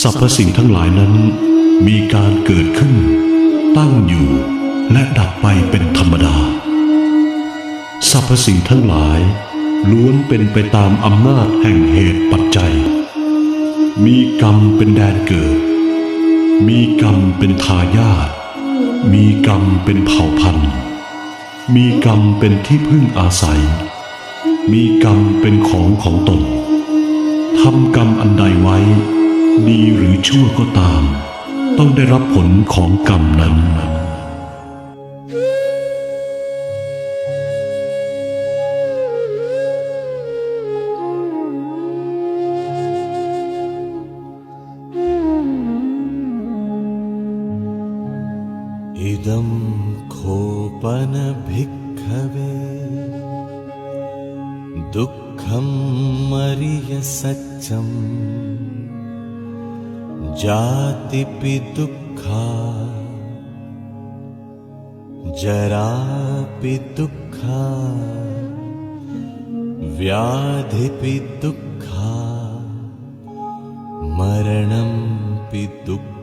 สรรพสิ่งทั้งหลายนั้น มีการเกิดขึ้น ตั้งอยู่ และดับไปเป็นธรรมดา สรรพสิ่งทั้งหลาย ล้วนเป็นไปตามอำนาจแห่งเหตุปัจจัย มีกรรมเป็นแดนเกิด มีกรรมเป็นทายาทมีกรรมเป็นเผ่าพันธุ์ มีกรรมเป็นที่พึ่งอาศัย มีกรรมเป็นของของตนทำกรรมอันใดไว้ ดีหรือชั่วก็ตาม ต้องได้รับผลของกรรมนั้น इदं खोपनभिक्खवे दुःखं मरिय सच्चम् जातिपि दुःखा जरापि दुःखा व्याधिपि दुःखा मरणंपि दुःखम्